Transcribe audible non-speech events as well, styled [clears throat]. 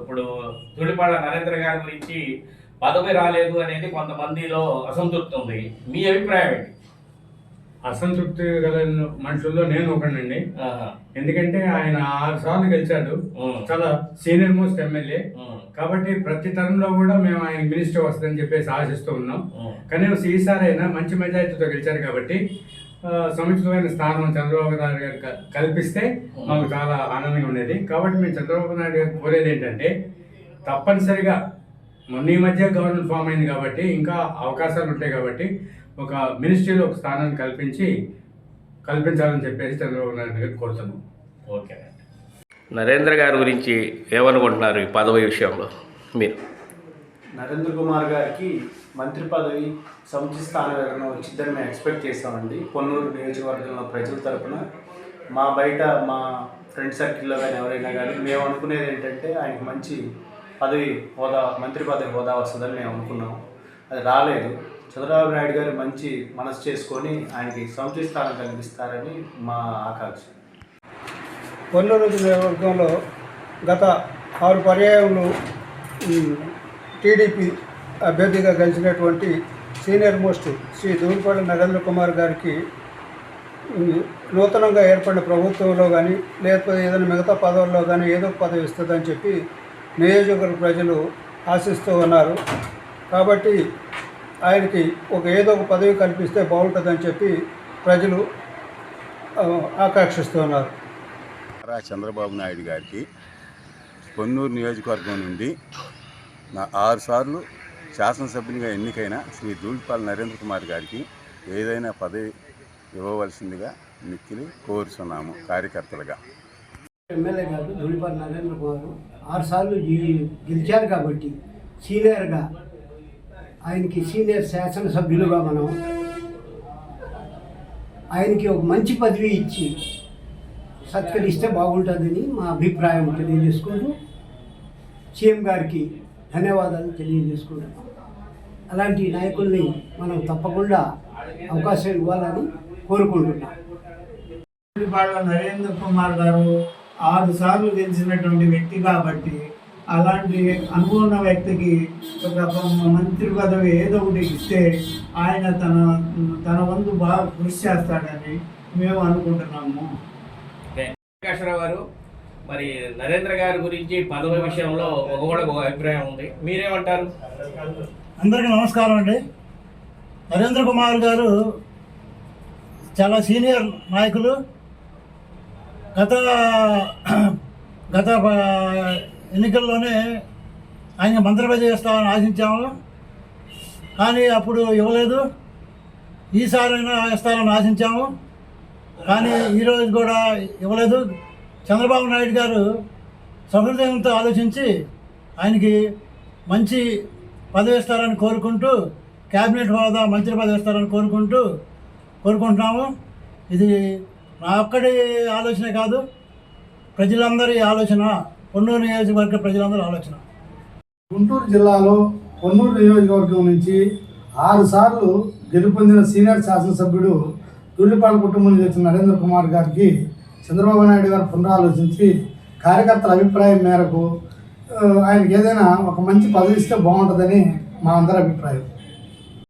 ఇప్పుడు ధూళిపాడ నరేంద్ర గారి గురించి పదవి రాలేదు అనేది కొంతమందిలో అసంతృప్తి ఉంది మీ అభిప్రాయం ఏంటి అసంతృప్తి గల మనుషుల్లో నేను ఒకనండి. ఎందుకంటే ఆయన ఆరు సార్లు గెలిచాడు. చాలా సీనియర్ మోస్ట్ ఎమ్మెల్యే. కాబట్టి ప్రతి తరంలో కూడా మేము ఆయన మినిస్టర్ వస్తుందని చెప్పేసి ఆశిస్తూ ఉన్నాం. కనీసం ఈసారి అయినా మంచి మెజారిటీతో గెలిచారు కాబట్టి సముచితమైన స్థానం చంద్రబాబు నాయుడు గారు క- కల్పిస్తే మాకు చాలా ఆనందంగా ఉండేది. కాబట్టి మేము చంద్రబాబు నాయుడు గారు కోరేది ఏంటంటే తప్పనిసరిగా మొన్న ఈ మధ్య గవర్నమెంట్ ఫామ్ అయింది కాబట్టి ఇంకా అవకాశాలు ఉంటాయి కాబట్టి ఒక మినిస్ట్రీలో ఒక స్థానాన్ని కల్పించి కల్పించాలని చెప్పేసి చంద్రబాబు నాయుడు గారు కోరుతున్నాం. ఓకే. నరేంద్ర గారి గురించి ఏమనుకుంటున్నారు ఈ పదవి విషయంలో మీరు? నరేంద్ర కుమార్ గారికి మంత్రి పదవి సముచిత స్థానం ఏదైనా వచ్చిందని మేము ఎక్స్పెక్ట్ చేస్తామండి పొన్నూరు నియోజకవర్గంలో ప్రజల తరపున. మా బయట మా ఫ్రెండ్ సర్కిల్లో కానీ ఎవరైనా కానీ మేము అనుకునేది ఏంటంటే ఆయనకు మంచి పదవి హోదా మంత్రి పదవి హోదా వస్తుందని మేము అనుకున్నాం. అది రాలేదు. చంద్రబాబు నాయుడు గారు మంచి మనసు చేసుకొని ఆయనకి సముచిత స్థానం కల్పిస్తారని మా ఆకాంక్ష. పొన్నూరు నియోజకవర్గంలో గత ఆరు పర్యాయములు టీడీపీ అభ్యర్థిగా గెలిచినటువంటి సీనియర్ మోస్ట్ శ్రీ దూరిపాటి నరేంద్ర కుమార్ గారికి నూతనంగా ఏర్పడిన ప్రభుత్వంలో కానీ లేకపోతే ఏదైనా మిగతా పదవుల్లో కానీ ఏదో ఒక పదవి ఇస్తుందని చెప్పి నియోజకవర్గ ప్రజలు ఆశిస్తూ ఉన్నారు. కాబట్టి ఆయనకి ఒక ఏదో ఒక పదవి కల్పిస్తే బాగుంటుందని చెప్పి ప్రజలు ఆకాంక్షిస్తూ ఉన్నారు. చంద్రబాబు నాయుడు గారికి పొన్నూరు నియోజకవర్గం నుండి ఆరు సార్లు శాసనసభ్యునిగా ఎన్నికైన శ్రీ ధూళిపాల్ నరేంద్ర కుమార్ గారికి ఏదైనా పదవి ఇవ్వవలసిందిగా మిక్కిలి కోరుచున్నాము కార్యకర్తలుగా. ఎమ్మెల్యే గారు ధూళిపాటి నరేంద్ర కుమార్ ఆరు సార్లు గెలిచారు కాబట్టి సీనియర్గా ఆయనకి సీనియర్ శాసనసభ్యులుగా మనం ఆయనకి ఒక మంచి పదవి ఇచ్చి సత్కరిస్తే బాగుంటుందని మా అభిప్రాయం తెలియజేసుకుంటూ సీఎం గారికి ధన్యవాదాలు తెలియజేసుకుంటున్నాం. అలాంటి నాయకుల్ని మనం తప్పకుండా అవకాశం ఇవ్వాలని కోరుకుంటున్నాం. నరేంద్ర కుమార్ గారు ఆరు సార్లు గెలిచినటువంటి వ్యక్తి కాబట్టి అలాంటి అనుభవం ఉన్న వ్యక్తికి ఒక మంత్రి పదవి ఏదో ఒకటి ఇస్తే ఆయన తన తన వంతు బాగా కృషి చేస్తాడని మేము అనుకుంటున్నాము. ప్రకాశ్రావు గారు మరి నరేంద్ర గారి గురించి పదవి విషయంలో ఒకళ్ళకి ఒక అభిప్రాయం ఉంది. మీరేమంటారు? అందరికీ నమస్కారం అండి. నరేంద్ర కుమార్ గారు చాలా సీనియర్ నాయకులు. గత [clears throat] గత ఎన్నికల్లోనే ఆయన మంత్రి చేస్తామని ఆశించాము. కానీ అప్పుడు ఇవ్వలేదు. ఈసారైనా ఇస్తారని ఆశించాము. కానీ ఈరోజు కూడా ఇవ్వలేదు. చంద్రబాబు నాయుడు గారు సహృదయంతో ఆలోచించి ఆయనకి మంచి పదవి ఇస్తారని కోరుకుంటూ క్యాబినెట్ హోదా మంత్రి పదవి ఇస్తారని కోరుకుంటూ కోరుకుంటున్నాము. ఇది నా ఒక్కడి ఆలోచనే కాదు ప్రజలందరి ఆలోచన పొన్నూరు నియోజకవర్గ ప్రజలందరి ఆలోచన. గుంటూరు జిల్లాలో పొన్నూరు నియోజకవర్గం నుంచి ఆరు సార్లు గెలుపొందిన సీనియర్ శాసనసభ్యుడు తుల్లిపాల కుటుంబం నుంచి నరేంద్ర కుమార్ గారికి చంద్రబాబు నాయుడు గారు పునరాలోచించి కార్యకర్తల అభిప్రాయం మేరకు ఆయనకి ఏదైనా ఒక మంచి పదవి ఇస్తే బాగుంటుందని మా అందరి అభిప్రాయం.